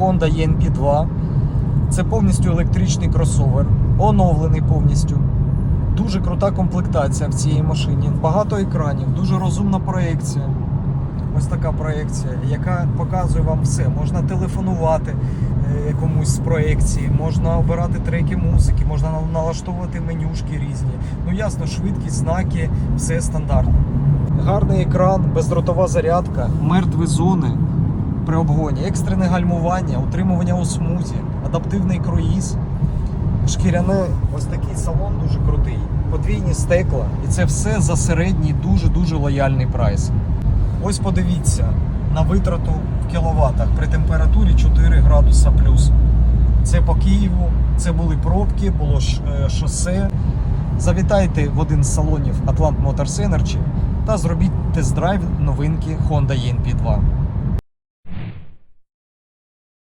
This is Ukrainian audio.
Honda ENP2. Це повністю електричний кросовер, оновлений повністю. Дуже крута комплектація в цій машині. Багато екранів, дуже розумна проекція. Ось така проекція, яка показує вам все. Можна телефонувати е, комусь з проекції, можна обирати треки музики, можна нал- налаштовувати менюшки різні. Ну ясно, швидкість, знаки, все стандартно. Гарний екран, бездротова зарядка, мертві зони при обгоні, екстрене гальмування, утримування у смузі, адаптивний круїз, шкіряне, ось такий салон дуже крутий, подвійні стекла. І це все за середній дуже-дуже лояльний прайс. Ось подивіться на витрату в кіловатах при температурі 4 градуса плюс. Це по Києву, це були пробки, було е, шосе. Завітайте в один з салонів Atlant Motors Energy та зробіть тест-драйв новинки Honda ENP2.